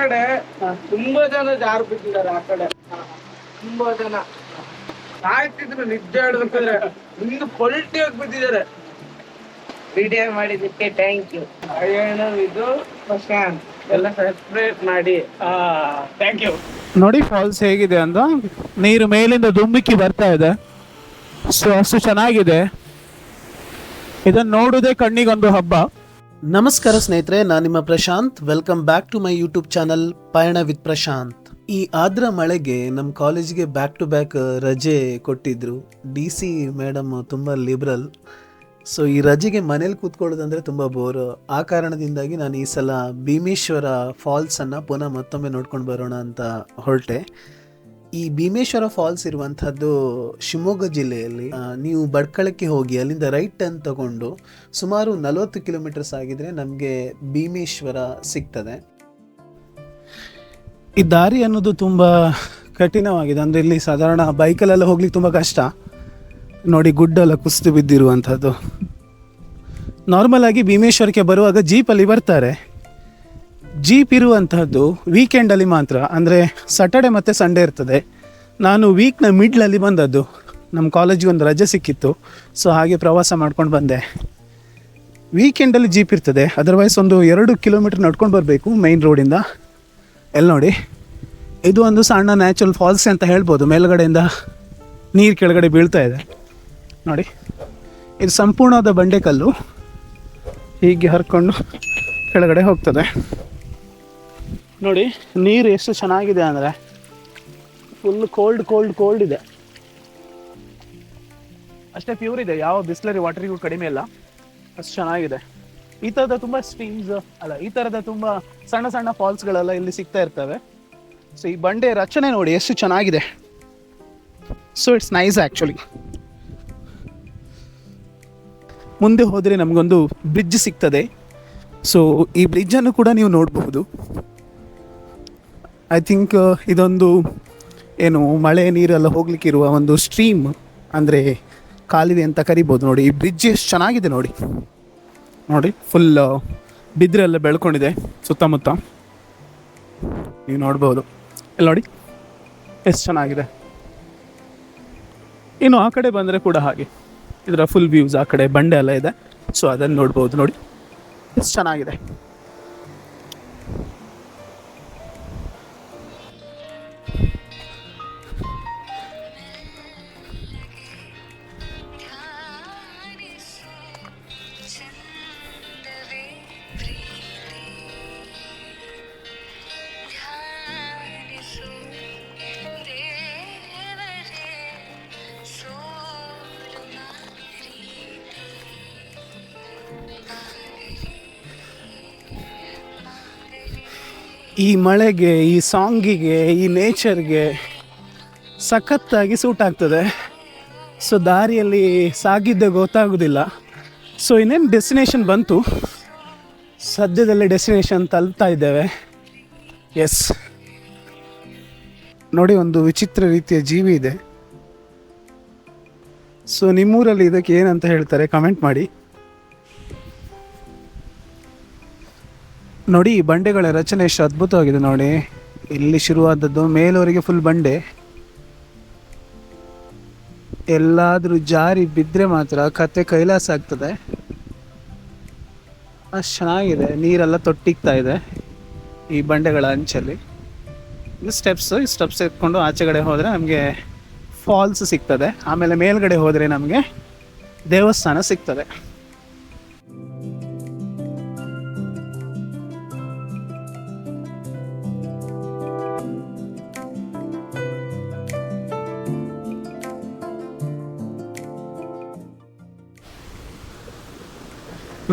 ಕಡೆ ತುಂಬಾ ಜನ ಜಾರು ಬಿದ್ದಿದ್ದಾರೆ ಆ ಕಡೆ. ತುಂಬಾ ಜನ. ಸಾಯ್ತಿದ್ರು ನಿದ್ದೆ ಆಡ್ಬೇಕಂದ್ರೆ. ಒಂದು ಪಲ್ಟಿ ಹೋಗಿ ಬಿದ್ದಿದ್ದಾರೆ ವಿಡಿಯೋ ಮಾಡಿದಕ್ಕೆ ಥ್ಯಾಂಕ್ ಯು ಇದು ಪ್ರಶಾಂತ್ ಎಲ್ಲ ಸೆಲೆಬ್ರೇಟ್ ಮಾಡಿ. ಥ್ಯಾಂಕ್ ಯು ನೋಡಿ ಫಾಲ್ಸ್ ಹೇಗಿದೆ ಅಂತ ನೀರು ಮೇಲಿಂದ ದುಂಬಿಕ್ಕಿ ಬರ್ತಾ ಇದೆ. ಸೊ ಅಷ್ಟು ಚೆನ್ನಾಗಿದೆ. ಇದನ್ನು ನೋಡುವುದೇ ಕಣ್ಣಿಗೊಂದು ಹಬ್ಬ. ನಮಸ್ಕಾರ ಸ್ನೇಹಿತರೆ, ನಾನು ನಿಮ್ಮ Prashant. Welcome back to my YouTube channel Payana with Prashant. ಈ ಆದ್ರ ಮಳೆಗೆ ನಮ್ಮ ಕಾಲೇಜಿಗೆ ಬ್ಯಾಕ್ ಟು ಬ್ಯಾಕ್ ರಜೆ ಕೊಟ್ಟಿದ್ರು. ಡಿ ಸಿ ಮೇಡಮ್ ತುಂಬ ಲಿಬ್ರಲ್ ಸೊ ಈ ರಜೆಗೆ ಮನೇಲಿ ಕೂತ್ಕೊಳ್ಳೋದಂದ್ರೆ ತುಂಬ ಬೋರು ಆ ಕಾರಣದಿಂದಾಗಿ ನಾನು ಈ ಸಲ ಭೀಮೇಶ್ವರ ಫಾಲ್ಸನ್ನು ಪುನಃ ಮತ್ತೊಮ್ಮೆ ನೋಡ್ಕೊಂಡು ಬರೋಣ ಅಂತ ಹೊರಟೆ. ಈ ಭೀಮೇಶ್ವರ ಫಾಲ್ಸ್ ಇರುವಂತಹದ್ದು ಶಿವಮೊಗ್ಗ ಜಿಲ್ಲೆಯಲ್ಲಿ ನೀವು ಬಡ್ಕಳಕ್ಕೆ ಹೋಗಿ ಅಲ್ಲಿಂದ ರೈಟ್ ಟರ್ನ್ ತಗೊಂಡು ಸುಮಾರು ನಲವತ್ತು ಕಿಲೋಮೀಟರ್ಸ್ ಆಗಿದ್ರೆ ನಮಗೆ ಭೀಮೇಶ್ವರ ಸಿಗ್ತದೆ. ಈ ದಾರಿ ಅನ್ನೋದು ತುಂಬ ಕಠಿಣವಾಗಿದೆ. ಅಂದರೆ ಇಲ್ಲಿ ಸಾಧಾರಣ ಬೈಕಲ್ಲೆಲ್ಲ ಹೋಗ್ಲಿಕ್ಕೆ ತುಂಬ ಕಷ್ಟ. ನೋಡಿ ಗುಡ್ಡೆಲ್ಲ ಕುಸಿದು ಬಿದ್ದಿರುವಂಥದ್ದು. ನಾರ್ಮಲ್ ಆಗಿ ಭೀಮೇಶ್ವರಕ್ಕೆ ಬರುವಾಗ ಜೀಪಲ್ಲಿ ಬರ್ತಾರೆ. ಜೀಪ್ ಇರುವಂತಹದ್ದು ವೀಕೆಂಡಲ್ಲಿ ಮಾತ್ರ. ಅಂದರೆ ಸಟರ್ಡೆ ಮತ್ತು ಸಂಡೇ ಇರ್ತದೆ. ನಾನು ವೀಕ್ನ ಮಿಡ್ಲಲ್ಲಿ ಬಂದದ್ದು. ನಮ್ಮ ಕಾಲೇಜಿಗೆ ಒಂದು ರಜೆ ಸಿಕ್ಕಿತ್ತು. ಸೊ ಹಾಗೆ ಪ್ರವಾಸ ಮಾಡ್ಕೊಂಡು ಬಂದೆ. ವೀಕೆಂಡಲ್ಲಿ ಜೀಪ್ ಇರ್ತದೆ. ಅದರ್ವೈಸ್ ಒಂದು ಎರಡು ಕಿಲೋಮೀಟರ್ ನಡ್ಕೊಂಡು ಬರಬೇಕು ಮೈನ್ ರೋಡಿಂದ ಎಲ್ಲಿ ನೋಡಿ? ಇದು ಒಂದು ಸಣ್ಣ ನ್ಯಾಚುರಲ್ ಫಾಲ್ಸ್ ಅಂತ ಹೇಳ್ಬೋದು. ಮೇಲುಗಡೆಯಿಂದ ನೀರು ಕೆಳಗಡೆ ಬೀಳ್ತಾ ಇದೆ. ನೋಡಿ. ಇದು ಸಂಪೂರ್ಣವಾದ ಬಂಡೆಕಲ್ಲು ಹೀಗೆ ಹರ್ಕೊಂಡು ಕೆಳಗಡೆ ಹೋಗ್ತದೆ. ನೋಡಿ, ನೀರು ಎಷ್ಟು ಚೆನ್ನಾಗಿದೆ ಅಂದರೆ ಫುಲ್ ಕೋಲ್ಡ್ ಕೋಲ್ಡ್ ಕೋಲ್ಡ್ ಇದೆ. ಅಷ್ಟೇ ಪ್ಯೂರ್ ಇದೆ, ಯಾವ ಬಿಸ್ಲರಿ ವಾಟರಿಗೂ ಕಡಿಮೆ ಇಲ್ಲ. ಅಷ್ಟು ಚೆನ್ನಾಗಿದೆ. ಈ ಥರದ ತುಂಬ ಸ್ಟ್ರೀಮ್ಸ್ ಅಲ್ಲ, ಈ ಥರದ ತುಂಬ ಸಣ್ಣ ಸಣ್ಣ ಫಾಲ್ಸ್ಗಳೆಲ್ಲ ಇಲ್ಲಿ ಸಿಗ್ತಾ ಇರ್ತವೆ. ಸೊ ಈ ಬಂಡೆ ರಚನೆ ನೋಡಿ ಎಷ್ಟು ಚೆನ್ನಾಗಿದೆ. ಸೊ ಇಟ್ಸ್ ನೈಸ್ ಆ್ಯಕ್ಚುಲಿ ಮುಂದೆ ಹೋದರೆ ನಮಗೊಂದು ಬ್ರಿಡ್ಜ್ ಸಿಗ್ತದೆ. ಸೊ ಈ ಬ್ರಿಡ್ಜನ್ನು ಕೂಡ ನೀವು ನೋಡಬಹುದು. ಐ ಥಿಂಕ್ ಇದೊಂದು, ಏನು, ಮಳೆ ನೀರೆಲ್ಲ ಹೋಗ್ಲಿಕ್ಕಿರುವ ಒಂದು ಸ್ಟ್ರೀಮ್ ಅಂದರೆ ಕಾಲಿದೆ ಅಂತ ಕರಿಬೋದು ನೋಡಿ. ಈ ಬ್ರಿಡ್ಜ್ ಎಷ್ಟು ಚೆನ್ನಾಗಿದೆ ನೋಡಿ. ನೋಡಿ ಫುಲ್ ಬಿದ್ರೆಲ್ಲ ಬೆಳ್ಕೊಂಡಿದೆ ಸುತ್ತಮುತ್ತ. ನೀವು ನೋಡ್ಬೋದು. ಇಲ್ಲಿ ನೋಡಿ, ಎಷ್ಟು ಚೆನ್ನಾಗಿದೆ. ಇನ್ನು ಆ ಕಡೆ ಬಂದರೆ ಕೂಡ ಹಾಗೆ. ಇದರ ಫುಲ್ ವ್ಯೂಸ್ ಆ ಕಡೆ ಬಂಡೆ ಎಲ್ಲ ಇದೆ. ಸೊ ಅದನ್ನು ನೋಡ್ಬೋದು ನೋಡಿ. ಎಷ್ಟು ಚೆನ್ನಾಗಿದೆ. ಈ ಮಳೆಗೆ, ಈ ಸಾಂಗಿಗೆ, ಈ ನೇಚರ್ಗೆ ಸಖತ್ತಾಗಿ ಸೂಟ್ ಆಗ್ತದೆ. ಸೊ, ದಾರಿಯಲ್ಲಿ ಸಾಗಿದ್ದೆ ಗೊತ್ತಾಗೋದಿಲ್ಲ. ಸೊ, ಇನ್ನೇನು ಡೆಸ್ಟಿನೇಷನ್ ಬಂತು? ಸದ್ಯದಲ್ಲೇ ಡೆಸ್ಟಿನೇಷನ್ ತಲುಪ್ತಾ ಇದ್ದೇವೆ. ಎಸ್ ನೋಡಿ, ಒಂದು ವಿಚಿತ್ರ ರೀತಿಯ ಜೀವಿ ಇದೆ. ಸೊ, ನಿಮ್ಮೂರಲ್ಲಿ ಇದಕ್ಕೆ ಏನಂತ ಹೇಳ್ತಾರೆ? ಕಮೆಂಟ್ ಮಾಡಿ. ನೋಡಿ, ಈ ಬಂಡೆಗಳ ರಚನೆ ಎಷ್ಟು ಅದ್ಭುತವಾಗಿದೆ ನೋಡಿ. ಇಲ್ಲಿ ಶುರುವಾದದ್ದು, ಮೇಲವರೆಗೆ ಫುಲ್ ಬಂಡೆ. ಎಲ್ಲಾದರೂ ಜಾರಿ ಬಿದ್ದರೆ ಮಾತ್ರ ಕತೆ ಕೈಲಾಸ ಆಗ್ತದೆ. ಅಷ್ಟು ಚೆನ್ನಾಗಿದೆ, ನೀರೆಲ್ಲ ತೊಟ್ಟಿಗ್ತಾ ಇದೆ ಈ ಬಂಡೆಗಳ ಅಂಚಲ್ಲಿ. ಇದು ಸ್ಟೆಪ್ಸು ಈ ಸ್ಟೆಪ್ಸ್ ಎತ್ಕೊಂಡು ಆಚೆಗಡೆ ಹೋದರೆ ನಮಗೆ ಫಾಲ್ಸ್ ಸಿಗ್ತದೆ. ಆಮೇಲೆ ಮೇಲ್ಗಡೆ ಹೋದರೆ ನಮಗೆ ದೇವಸ್ಥಾನ ಸಿಗ್ತದೆ.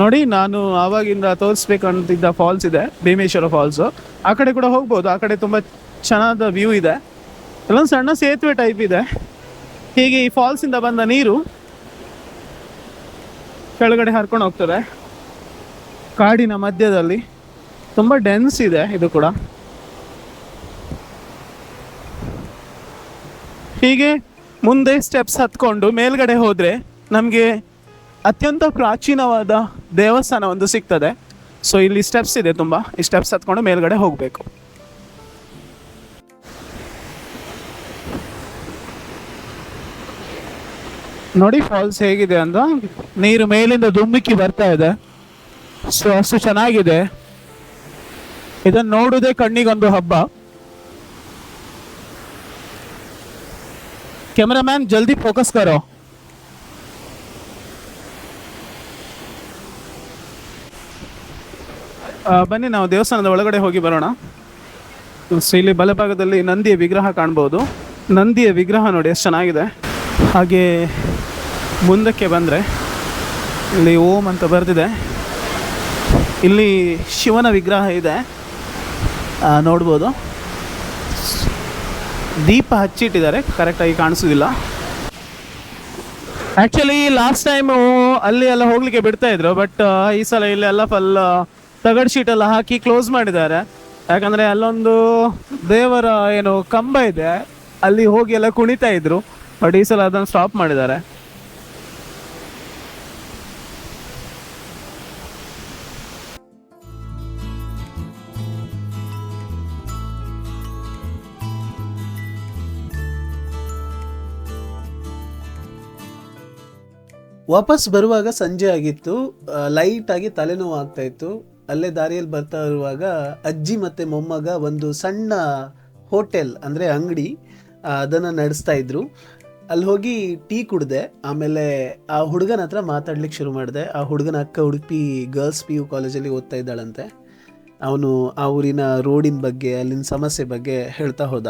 ನೋಡಿ, ನಾನು ಆವಾಗಿಂದ ತೋರಿಸ್ಬೇಕು ಅಂತಿದ್ದ ಫಾಲ್ಸ್ ಇದೆ, ಭೀಮೇಶ್ವರ ಫಾಲ್ಸು ಆ ಕಡೆ ಕೂಡ ಹೋಗ್ಬೋದು, ಆ ಕಡೆ ತುಂಬ ಚೆನ್ನಾದ ವ್ಯೂ ಇದೆ. ಅಲ್ಲೊಂದು ಸಣ್ಣ ಸೇತುವೆ ಟೈಪ್ ಇದೆ. ಹೀಗೆ ಈ ಫಾಲ್ಸಿಂದ ಬಂದ ನೀರು ಕೆಳಗಡೆ ಹರ್ಕೊಂಡು ಹೋಗ್ತದೆ. ಕಾಡಿನ ಮಧ್ಯದಲ್ಲಿ ತುಂಬ ಡೆನ್ಸ್ ಇದೆ ಇದು ಕೂಡ. ಹೀಗೆ ಮುಂದೆ ಸ್ಟೆಪ್ಸ್ ಹತ್ಕೊಂಡು ಮೇಲ್ಗಡೆ ಹೋದರೆ ನಮಗೆ ಅತ್ಯಂತ ಪ್ರಾಚೀನವಾದ ದೇವಸ್ಥಾನ ಒಂದು ಸಿಗ್ತದೆ. ಸೊ ಇಲ್ಲಿ ಸ್ಟೆಪ್ಸ್ ಇದೆ ತುಂಬ. ಈ ಸ್ಟೆಪ್ಸ್ ಹತ್ಕೊಂಡು ಮೇಲ್ಗಡೆ ಹೋಗಬೇಕು. ನೋಡಿ ಫಾಲ್ಸ್ ಹೇಗಿದೆ ಅಂತ. ನೀರು ಮೇಲಿಂದ ದುಮ್ಮಿಕ್ಕಿ ಬರ್ತಾ ಇದೆ. ಸೊ ಅಷ್ಟು ಚೆನ್ನಾಗಿದೆ. ಇದನ್ನು ನೋಡುವುದೇ ಕಣ್ಣಿಗೊಂದು ಹಬ್ಬ. ಕ್ಯಾಮ್ರಾಮ್ಯಾನ್ ಜಲ್ದಿ ಫೋಕಸ್ करो ಬನ್ನಿ, ನಾವು ದೇವಸ್ಥಾನದ ಒಳಗಡೆ ಹೋಗಿ ಬರೋಣ. ಸೊ, ಇಲ್ಲಿ ಬಲಭಾಗದಲ್ಲಿ ನಂದಿಯ ವಿಗ್ರಹ ಕಾಣ್ಬೋದು. ನಂದಿಯ ವಿಗ್ರಹ ನೋಡಿ, ಎಷ್ಟು ಚೆನ್ನಾಗಿದೆ. ಹಾಗೆ ಮುಂದಕ್ಕೆ ಬಂದರೆ, ಇಲ್ಲಿ ಓಂ ಅಂತ ಬರೆದಿದೆ. ಇಲ್ಲಿ ಶಿವನ ವಿಗ್ರಹ ಇದೆ. ನೋಡ್ಬೋದು. ದೀಪ ಹಚ್ಚಿಟ್ಟಿದ್ದಾರೆ. ಕರೆಕ್ಟಾಗಿ ಕಾಣಿಸೋದಿಲ್ಲ ಆ್ಯಕ್ಚುಲಿ ಲಾಸ್ಟ್ ಟೈಮು ಅಲ್ಲಿ ಎಲ್ಲ ಹೋಗಲಿಕ್ಕೆ ಬಿಡ್ತಾ ಇದ್ರು ಬಟ್ ಈ ಸಲ ಇಲ್ಲಿ ಎಲ್ಲ ಫಲ್ ತಗಡ್ ಶೀಟ್ ಎಲ್ಲ ಹಾಕಿ ಕ್ಲೋಸ್ ಮಾಡಿದ್ದಾರೆ. ಯಾಕಂದ್ರೆ ಅಲ್ಲೊಂದು ದೇವರ ಏನು ಕಂಬ ಇದೆ, ಅಲ್ಲಿ ಹೋಗಿ ಎಲ್ಲ ಕುಣಿತಾ ಇದ್ರು ಬಟ್ ಈ ಸಲ ಅದನ್ನು ಸ್ಟಾಪ್ ಮಾಡಿದ್ದಾರೆ. ವಾಪಸ್ ಬರುವಾಗ ಸಂಜೆ ಆಗಿತ್ತು ಲೈಟ್ ಆಗಿ ತಲೆನೋವು ಆಗ್ತಾ ಇತ್ತು. ಅಲ್ಲೇ ದಾರಿಯಲ್ಲಿ ಬರ್ತಾ ಇರುವಾಗ ಅಜ್ಜಿ ಮತ್ತೆ ಮೊಮ್ಮಗ ಒಂದು ಸಣ್ಣ ಹೋಟೆಲ್, ಅಂದರೆ ಅಂಗಡಿ ಅದನ್ನು ನಡೆಸ್ತಾ ಇದ್ರು. ಅಲ್ಲಿ ಹೋಗಿ ಟೀ ಕುಡಿದೆ, ಆಮೇಲೆ ಆ ಹುಡುಗನ ಹತ್ರ ಮಾತಾಡ್ಲಿಕ್ಕೆ ಶುರು ಮಾಡಿದೆ. ಆ ಹುಡುಗನ ಅಕ್ಕ ಉಡುಪಿ ಗರ್ಲ್ಸ್ ಪಿ ಯು ಕಾಲೇಜಲ್ಲಿ ಓದ್ತಾ ಇದ್ದಾಳಂತೆ. ಅವನು ಆ ಊರಿನ ರೋಡಿನ ಬಗ್ಗೆ, ಅಲ್ಲಿನ ಸಮಸ್ಯೆ ಬಗ್ಗೆ ಹೇಳ್ತಾ ಹೋದ.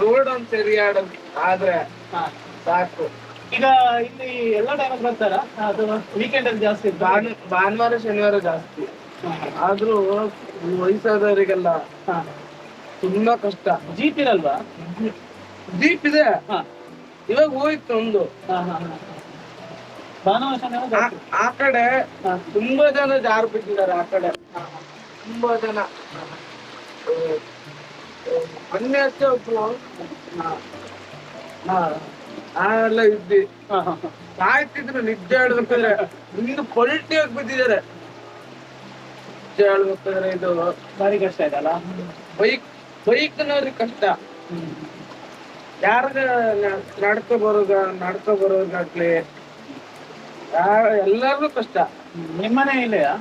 ರೋಡ್ ಅಂತ ಆದ್ರೆ ಸಾಕು. ಈಗ ಇಲ್ಲಿ ಎಲ್ಲ ಟೈಮಲ್ಲಿ ಬರ್ತಾರ? ಅದು ವೀಕೆಂಡ್ ಅಲ್ಲಿ ಜಾಸ್ತಿ ಭಾನು ಭಾನುವಾರ ಶನಿವಾರ ಜಾಸ್ತಿ. ಆದ್ರೂ ವಯಸ್ಸಾದವರಿಗೆಲ್ಲ ತುಂಬಾ ಕಷ್ಟ. ಜೀಪ್ ಇರಲ್ವಾ? ಜೀಪ್ ಇದೆ. ಹಾ. ಇವಾಗ ಹೋಯ್ತು ಒಂದು ಭಾನುವಾರ ಶನಿವಾರ ಆ- ಆ ಕಡೆ ತುಂಬಾ ಜನ ಜಾರು ಬಿಟ್ಟಿದ್ದಾರೆ ಆ ಕಡೆ. ತುಂಬಾ ಜನ. ಮೊನ್ನೆ ಅಷ್ಟೇ ಒಬ್ರು. ಆ ಎಲ್ಲ ಇದ್ದಿ. ಸಾಯ್ತಿದ್ರು ನಿದ್ದೆ ಹೇಳ್ಬೇಕಂದ್ರೆ ಇನ್ನು ಪೊಲ್ಟಿ ಆಗಿ ಬಿದ್ದಿದ್ದಾರೆ. ನಿಜ ಹೇಳ್ಬೇಕಂದ್ರೆ ಇದು ಭಾರಿ ಕಷ್ಟ ಇದೆ ಅಲ್ಲ ಬೈಕ್ ಬೈಕ್ನವ್ರಿಗೆ ಕಷ್ಟ. ಯಾರಿಗ ನಡ್ಕೊ ಬರೋದ ನಡ್ಕೊ ಬರೋದಾಗ್ಲಿ ಯಾರ ಎಲ್ಲಾರ್ಗೂ ಕಷ್ಟ. ನಿಮ್ಮನೆ ಇಲ್ಲಯಾ?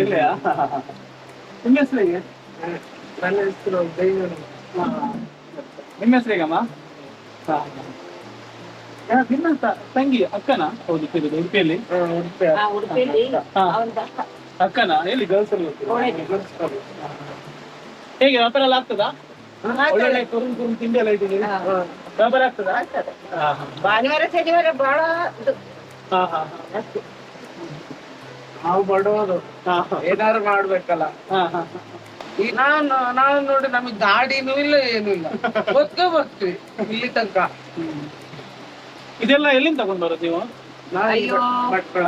ಇಲ್ಲೆಯಾ? ನಿಮ್ಮ ಹೆಸರಿಗೆ ನನ್ನ ಹೆಸರು ದೈವನು. ನಿಮ್ಮ ಹೆಸರಿಗಮ್ಮ ತ- ತಂಗಿ ಅಕ್ಕನ? ಹೌದು ತಿರುದು ಉಡುಪಿಯಲ್ಲಿ. ಅಕ್ಕನ? ಎಲ್ಲಿ ಗರ್ಲ್ಸ್ ಹೇಗೆ ವ್ಯಾಪಾರ ಎಲ್ಲ ಆಗ್ತದಾ? ಒಳ್ಳೆ ಕುರುಮ್ ಕುರುಮ್ ತಿಂಡಿ ಎಲ್ಲ ಇಟ್ಟಿದ್ದೀರಿ? ವ್ಯಾಪಾರ ಆಗ್ತದಾ? ಆಗ್ತದೆ. ಹಾ ಹಾ. ಭಾನುವಾರ ಶನಿವಾರ ಬಹಳ ಹಾ ಹಾ. ನಾವು ಬಡವರು. ಹಾ ಹಾ. ಏನಾದ್ರು ಮಾಡ್ಬೇಕಲ್ಲ. ಹಾ ಹಾ. ಈ ನಾನು ನಾನ್ ನೋಡಿ ನಮಗೆ ಗಾಡಿನೂ ಇಲ್ಲ ಏನು ಇಲ್ಲ. ಬದುಕ ಬರ್ತೀವಿ ಇಲ್ಲಿ ತನಕ. ಇದೆಲ್ಲ ಎಲ್ಲಿಂದ ತಗೊಂಡ್ ಬರೋದು ನೀವು? ಅಯ್ಯೋ ಭಟ್ಕಳ.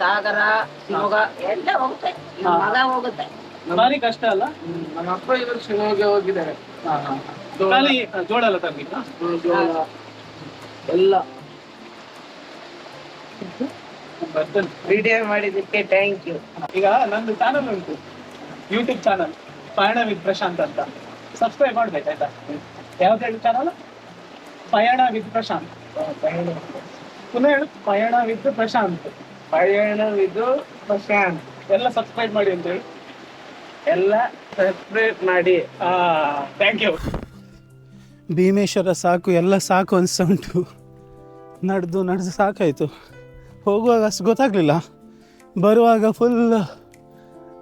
ಸಾಗರ ಶಿವಮೊಗ್ಗ ಎಲ್ಲ ಹೋಗುತ್ತೆ. ನಮ್ಮ ಮಗ ಹೋಗುತ್ತೆ. ಭಾರಿ ಕಷ್ಟ ಅಲ್ಲ? ನಮ್ಮ ಅಪ್ಪ ಇವರು ಶಿವಮೊಗ್ಗ ಹೋಗಿದ್ದಾರೆ. ಜೋಳ. ಖಾಲಿ ಜೋಳ ಎಲ್ಲ ತರ್ಲಿಕ್ಕ ಜೋಳ. ಎಲ್ಲ. ಬರ್ತೇನೆ. ವಿಡಿಯೋ ಮಾಡಿದ್ದಕ್ಕೆ ಥ್ಯಾಂಕ್ ಯು ಈಗ ನಂದು ಚಾನಲ್ ಉಂಟು. YouTube channel Payana with Prashant ಅಂತ. ಸಬ್ಸ್ಕ್ರೈಬ್ ಮಾಡ್ಬೇಕಾಯ್ತಾ ಯಾವ್ದು ಹೇಳಿ ಚಾನಲ್ ಪಯಣ ವಿತ್ ಪ್ರಶಾಂತ್ ಪುನಃ ಹೇಳು ಪಯಣ ವಿತ್ ಪ್ರಶಾಂತ್ ಪಯಣ ವಿತ್ ಪ್ರಶಾಂತ್ ಎಲ್ಲ ಸಬ್ಸ್ಕ್ರೈಬ್ ಮಾಡಿ ಅಂತ ಹೇಳಿ. ಎಲ್ಲ ಸಬ್ಸ್ಕ್ರೈಬ್ ಮಾಡಿ. ಥ್ಯಾಂಕ್ ಯು ಭೀಮೇಶ್ವರ ಸಾಕು ಎಲ್ಲ ಸಾಕು ಅನಿಸ್ತಾ ಉಂಟು ನಡೆದು ನಡೆದು ಸಾಕಾಯಿತು. ಹೋಗುವಾಗ ಅಷ್ಟು ಗೊತ್ತಾಗಲಿಲ್ಲ. ಬರುವಾಗ ಫುಲ್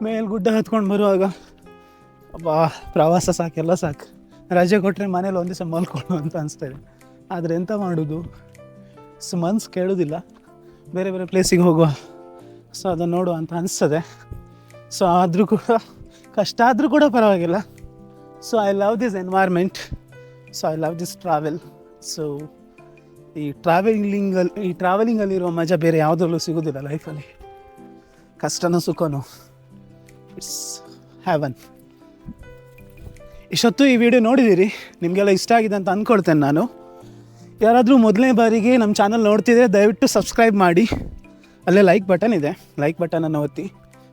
ಮೇಲ್ಗುಡ್ಡ ಹತ್ಕೊಂಡು ಬರುವಾಗ, ಅಬ್ಬಾ, ಪ್ರವಾಸ ಸಾಕೆಲ್ಲ ಸಾಕು. ರಜೆ ಕೊಟ್ಟರೆ ಮನೇಲಿ ಒಂದು ದಿವಸ ಮಲ್ಕೊಳ್ಳು ಅಂತ ಇದೆ. ಆದರೆ ಎಂತ ಮಾಡೋದು? ಸೊ ಮನ್ಸು ಕೇಳೋದಿಲ್ಲ. ಬೇರೆ ಬೇರೆ ಪ್ಲೇಸಿಗೆ ಹೋಗುವ. ಸೊ ಅದನ್ನು ನೋಡುವ ಅಂತ ಅನಿಸ್ತದೆ. ಸೊ, ಆದರೂ ಕೂಡ, ಕಷ್ಟ ಆದರೂ ಕೂಡ ಪರವಾಗಿಲ್ಲ. So I love this environment so I love this travel so ಈ ಟ್ರಾವೆಲಿಂಗಲ್ಲಿ ಈ ಟ್ರಾವೆಲಿಂಗಲ್ಲಿರುವ ಮಜಾ ಬೇರೆ ಯಾವುದರಲ್ಲೂ ಸಿಗೋದಿಲ್ಲ ಲೈಫಲ್ಲಿ ಕಷ್ಟನೋ ಸುಖನೋ. ಇಟ್ಸ್ ಹ್ಯಾವನ್ ಇಷ್ಟೊತ್ತು ಈ ವಿಡಿಯೋ ನೋಡಿದ್ದೀರಿ? ನಿಮಗೆಲ್ಲ ಇಷ್ಟ ಆಗಿದೆ ಅಂತ ಅಂದ್ಕೊಳ್ತೇನೆ ನಾನು. ಯಾರಾದರೂ ಮೊದಲನೇ ಬಾರಿಗೆ ನಮ್ಮ ಚಾನಲ್ ನೋಡ್ತಿದ್ರೆ ದಯವಿಟ್ಟು ಸಬ್ಸ್ಕ್ರೈಬ್ ಮಾಡಿ. ಅಲ್ಲೇ ಲೈಕ್ ಬಟನ್ ಇದೆ. ಲೈಕ್ ಬಟನನ್ನು ಒತ್ತಿ.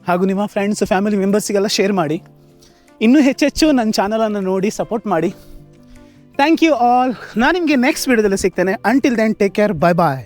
ಹಾಗೂ ನಿಮ್ಮ ಫ್ರೆಂಡ್ಸ್ ಫ್ಯಾಮಿಲಿ ಮೆಂಬರ್ಸಿಗೆಲ್ಲ ಶೇರ್ ಮಾಡಿ. ಇನ್ನೂ ಹೆಚ್ಚೆಚ್ಚು ನನ್ನ ಚಾನಲನ್ನು ನೋಡಿ ಸಪೋರ್ಟ್ ಮಾಡಿ. ಥ್ಯಾಂಕ್ ಯು ಆಲ್ ನಾನು ನಿಮಗೆ ನೆಕ್ಸ್ಟ್ ವಿಡಿಯೋದಲ್ಲಿ ಸಿಗ್ತೇನೆ. Until then take care bye bye